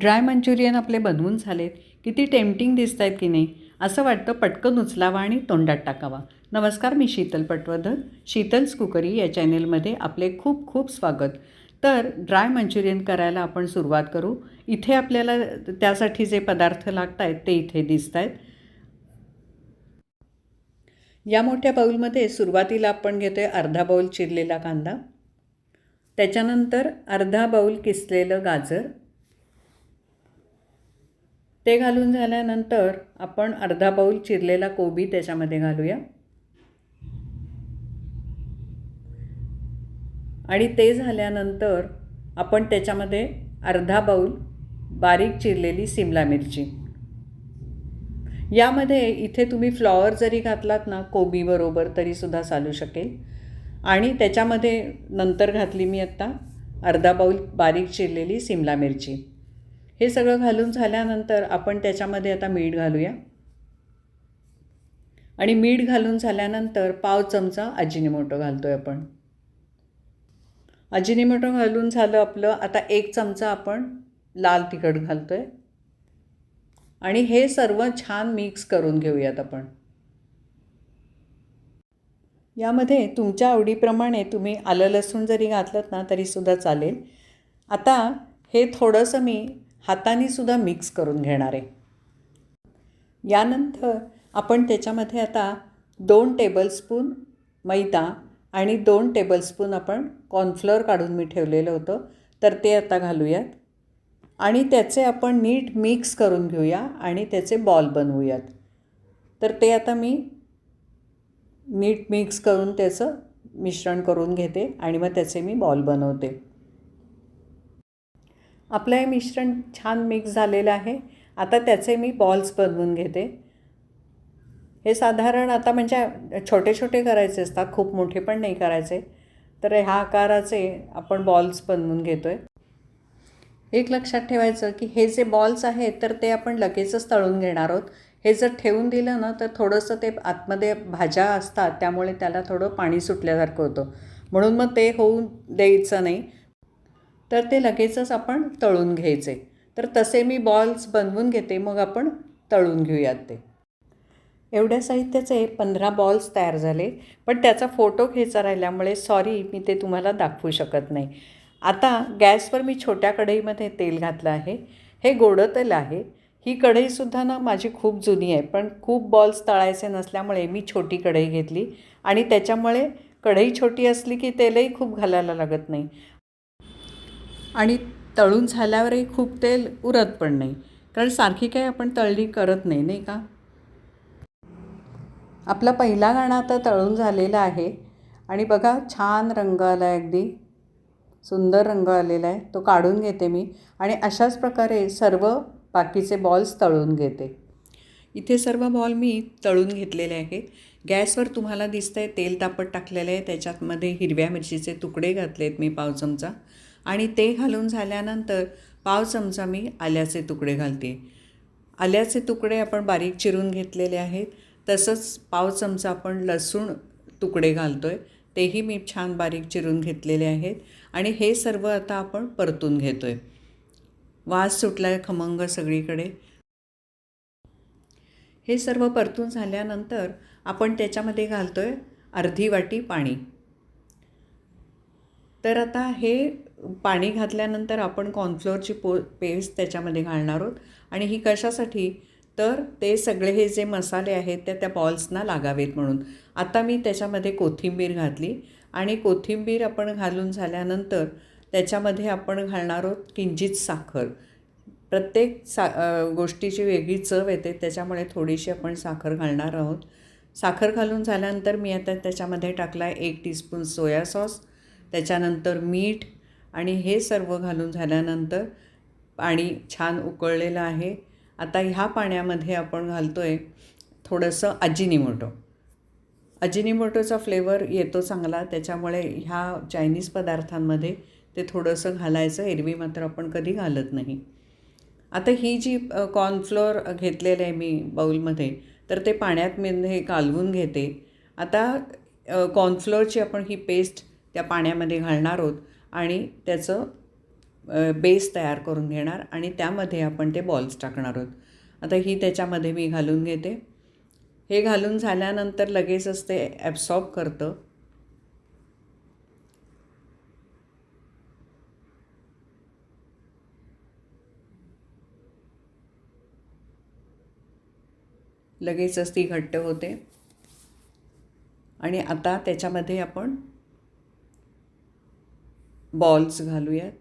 Dry Manchurian आपले बनवून झालेत किती टेम्पटिंग दिसत आहेत की नाही? असं वाटतं पटकन उचलावा आणि तोंडात टाकावा. नमस्कार मी शीतल पटवर्धन शीतल्स कुकरी या चॅनेलमध्ये आपले खूप खूप स्वागत. तर ड्राय मंचुरियन करायला आपण सुरुवात करू. इथे आपल्याला त्यासाठी जे पदार्थ लागत आहेत ते इथे दिसत आहेत या मोठ्या बाऊलमध्ये सुरुवातीला आपण घेतो आहे अर्धा बाऊल चिरलेला कांदा. त्याच्यानंतर अर्धा बाऊल किसलेलं गाजर. ते घालून झाल्यानंतर आपण अर्धा बाऊल चिरलेला कोबी त्याच्यामध्ये घालूया. आणि ते झाल्यानंतर आपण त्याच्यामध्ये अर्धा बाऊल बारीक चिरलेली सिमला मिरची. यामध्ये इथे तुम्ही फ्लॉवर जरी घातलात ना कोबीबरोबर तरीसुद्धा चालू शकेल. आणि त्याच्यामध्ये नंतर घातली मी आत्ता अर्धा बाऊल बारीक चिरलेली सिमला मिरची. हे सगळं घालून झाल्यानंतर आपण त्याच्यामध्ये आता मीठ घालूया. आणि मीठ घालून झाल्यानंतर पाव चमचा अजिनीमोटो घालतो आहे आपण. अजिनीमोटो घालून झालं आपलं आता एक चमचा आपण लाल तिखट घालतो आहे आणि हे सर्व छान मिक्स करून घेऊयात आपण. यामध्ये तुमच्या आवडीप्रमाणे तुम्ही आलं लसूण जरी घातलं ना तरीसुद्धा चालेल. आता हे थोडंसं मी हातानेसुद्धा मिक्स करून घेणार. आहे यानंतर आपण त्याच्यामध्ये आता दोन टेबलस्पून मैदा आणि दोन टेबलस्पून आपण कॉर्नफ्लोअर काढून मी ठेवलेलं होतं तर ते आता घालूयात. आणि त्याचे आपण नीट मिक्स करून घेऊया आणि त्याचे बॉल बनवूयात. तर ते आता मी नीट मिक्स करून त्याचं मिश्रण करून घेते आणि मग त्याचे मी बॉल बनवते. आपलं हे मिश्रण छान मिक्स झालेलं आहे. आता त्याचे मी बॉल्स बनवून घेते. हे साधारण आता म्हणजे छोटे छोटे करायचे असतात खूप मोठे पण नाही करायचे. तर ह्या आकाराचे आपण बॉल्स बनवून घेतो आहे एक लक्षात ठेवायचं की हे जे बॉल्स आहेत तर ते आपण लगेचच तळून घेणार आहोत. हे जर ठेवून दिलं ना तर थोडंसं ते आतमध्ये भाज्या असतात त्यामुळे त्याला थोडं पाणी सुटल्यासारखं होतं. म्हणून मग ते होऊ द्यायचं नाही. तर ते लगेचच आपण तळून घ्यायचे. तर तसे मी बॉल्स बनवून घेते मग आपण तळून घेऊयात ते. एवढ्या साहित्याचे पंधरा बॉल्स तयार झाले पण त्याचा फोटो घ्यायचा राहिल्यामुळे सॉरी मी ते तुम्हाला दाखवू शकत नाही. आता गॅसवर मी छोट्या कढईमध्ये तेल घातलं आहे. हे गोडं तेल आहे. ही कढईसुद्धा ना माझी खूप जुनी आहे पण खूप बॉल्स तळायचे नसल्यामुळे मी छोटी कढई घेतली. आणि त्याच्यामुळे कढई छोटी असली की तेलही खूप घालायला लागत नाही. आणि तळून झाल्यावरही खूप तेल उरत पण नाही. कारण सारखी काही आपण तळली करत नाही नाही का? आपला पहिला गाणा आता तळून झालेला आहे. आणि बघा छान रंग आला आहे अगदी. सुंदर रंग आलेला आहे. तो काढून घेते मी. आणि अशाच प्रकारे सर्व बाकीचे बॉल्स तळून घेते. इथे सर्व बॉल मी तळून घेतलेले आहेत. गॅसवर तुम्हाला दिसतं आहे तेल तापत टाकलेलं आहे. त्याच्यातमध्ये हिरव्या मिरचीचे तुकडे घातलेत मी पाव चमचा. आणि ते घालून झाल्यानंतर पाव चमचा मी आल्याचे तुकडे घालते. आल्याचे तुकडे आपण बारीक चिरून घेतलेले आहेत. तसंच पाव चमचा आपण लसूण तुकडे घालतो आहे तेही मी छान बारीक चिरून घेतलेले आहेत. आणि हे सर्व आता आपण परतून घेतो आहे वास सुटला आहे खमंग सगळीकडे. हे सर्व परतून झाल्यानंतर आपण त्याच्यामध्ये घालतो आहे अर्धी वाटी पाणी. तर आता हे पाणी घातल्यानंतर आपण कॉर्नफ्लोअरची पो पेस्ट त्याच्यामध्ये घालणार आहोत. आणि ही कशासाठी? तर ते सगळे हे जे मसाले आहेत त्या त्या बॉल्सना लागावेत म्हणून. आता मी त्याच्यामध्ये कोथिंबीर घातली. आणि कोथिंबीर आपण घालून झाल्यानंतर त्याच्यामध्ये आपण घालणार आहोत किंचित साखर. प्रत्येक सा गोष्टीची वेगळी चव येते त्याच्यामुळे थोडीशी आपण साखर घालणार आहोत. साखर घालून झाल्यानंतर मी आता त्याच्यामध्ये टाकला आहे एक टीस्पून सोया सॉस. त्याच्यानंतर मीठ आणि हे सर्व घालून झाल्यानंतर पाणी छान उकळलेलं आहे. आता ह्या पाण्यामध्ये आपण घालतो आहे थोडंसं अजिनीमोटो. अजिनीमोटोचा फ्लेवर येतो चांगला त्याच्यामुळे ह्या चायनीज पदार्थांमध्ये ते थोडंसं घालायचं एरवी मात्र आपण कधी घालत नाही. आता ही जी कॉर्नफ्लोअर घेतलेलं आहे मी बाऊलमध्ये तर ते पाण्यात मी हे कालवून घेते. आता कॉर्नफ्लोअरची आपण ही पेस्ट त्या पाण्यामध्ये घालणार आहोत आणि त्याचं बेस तयार करून घेणार आणि त्यामध्ये आपण ते बॉल्स टाकणार आहोत. आता ही त्याच्यामध्ये मी घालून घेते. हे घालून झाल्यानंतर लगेचच ते ॲब्सॉर्ब करतं. लगेचच ती घट्ट होते. आणि आता त्याच्यामध्ये आपण बॉल्स घालूयात.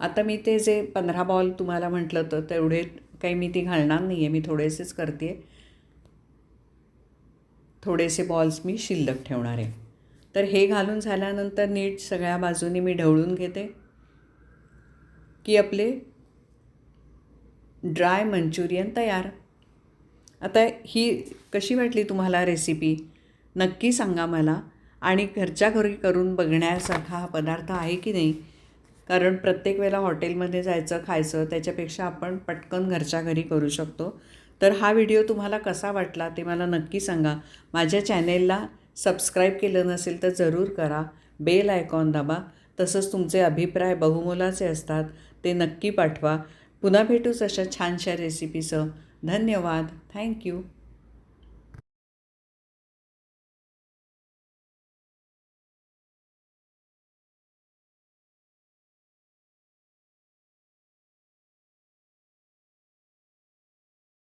आता मी ते जे पंधरा बॉल तुम्हाला म्हटलं तर तेवढे काही मी ती घालणार नाही आहे मी थोडेसेच करते. थोडेसे बॉल्स मी शिल्लक ठेवणार आहे. तर हे घालून झाल्यानंतर नीट सगळ्या बाजूनी मी ढवळून घेते. की आपले ड्राय मंचुरियन तयार. आता ही कशी वाटली तुम्हाला रेसिपी? नक्की सांगा मला आणि घरच्या घरी करून बघण्यासारखा हा पदार्थ आहे की नाही? कारण प्रत्येक वेळेला हॉटेलमध्ये जायचं खायचं त्याच्यापेक्षा आपण पटकन घरच्या घरी करू शकतो. तर हा व्हिडिओ तुम्हाला कसा वाटला ते मला नक्की सांगा. माझ्या चॅनेलला सबस्क्राईब केलं नसेल तर जरूर करा. बेल आयकॉन दाबा. तसंच तुमचे अभिप्राय बहुमोलाचे असतात ते नक्की पाठवा. पुन्हा भेटूच अशा छानशा रेसिपीसह. धन्यवाद. थँक्यू.